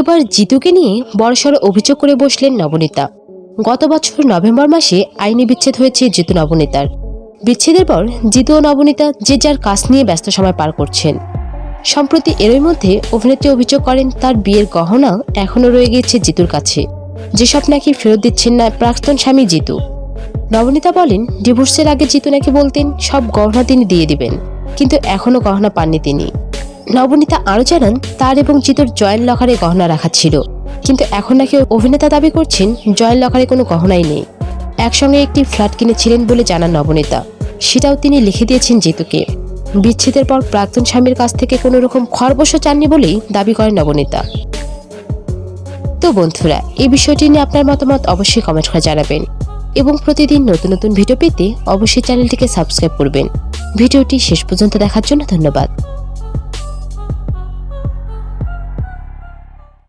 এবার জিতুকে নিয়ে বড়সড় অভিযোগ করে বসলেন নবনীতা। গত বছর নভেম্বর মাসে আইনি বিচ্ছেদ হয়েছে জিতু নবনীতার। বিচ্ছেদের পর জিতু ও নবনীতা যে যার কাজ নিয়ে ব্যস্ত সময় পার করছেন। সম্প্রতি এরই মধ্যে অভিনেত্রী অভিযোগ করেন তার বিয়ের গহনা এখনও রয়ে গিয়েছে জিতুর কাছে। যেসব নাকি ফেরত দিচ্ছেন না প্রাক্তন স্বামী জিতু। নবনীতা বলেন, ডিভোর্সের আগে জিতু নাকি বলতেন, সব গহনা তিনি দিয়ে দিবেন। কিন্তু এখনও গহনা পাননি তিনি। নবনীতা আরও জানান, তার এবং জিতুর জয়েন্ট লকারে গহনা রাখা ছিল। কিন্তু এখন নাকি অভিনেতা দাবি করছেন জয়েন্ট লকারে কোনো গহনাই নেই। একসঙ্গে একটি ফ্ল্যাট কিনেছিলেন বলে জানান নবনীতা। সেটাও তিনি লিখে দিয়েছেন জিতুকে। বিচ্ছেদের পর প্রাক্তন স্বামীর কাছ থেকে কোনো রকম খরবশ চাননি বলেই দাবি করেন নবনীতা। তো বন্ধুরা এই বিষয়টি নিয়ে আপনার মতামত অবশ্যই কমেন্ট করে জানাবেন। এবং প্রতিদিন নতুন নতুন ভিডিও পেতে অবশ্যই চ্যানেলটিকে সাবস্ক্রাইব করবেন। ভিডিওটি শেষ পর্যন্ত দেখার জন্য ধন্যবাদ।